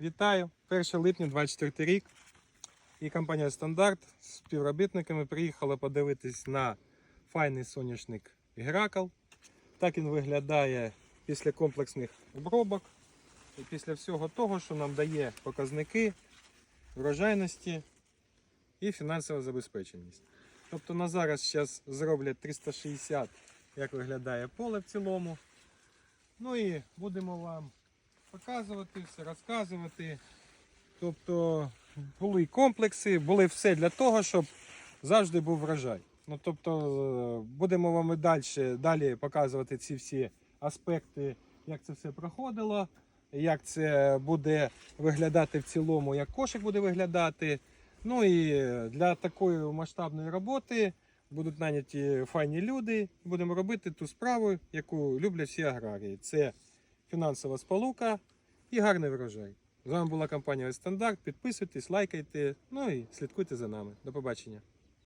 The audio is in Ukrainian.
Вітаю! 1 липня 24 рік. І компанія Стандарт з співробітниками приїхала подивитись на файний соняшник Геракл. Так він виглядає після комплексних обробок і після всього того, що нам дає показники врожайності і фінансова забезпеченість. Тобто на зараз зараз зроблять 360, як виглядає поле в цілому. Ну і будемо вам показувати все, розказувати. Тобто були комплекси, були все для того, щоб завжди був врожай. Ну, тобто, е, будемо вам і далі, далі показувати ці всі аспекти, як це все проходило, як це буде виглядати в цілому, як кошик буде виглядати. Ну і для такої масштабної роботи будуть наняті файні люди. Будемо робити ту справу, яку люблять всі аграрії. Це фінансова сполука і гарний врожай. З вами була компанія Стандарт. Підписуйтесь, лайкайте, ну і слідкуйте за нами. До побачення.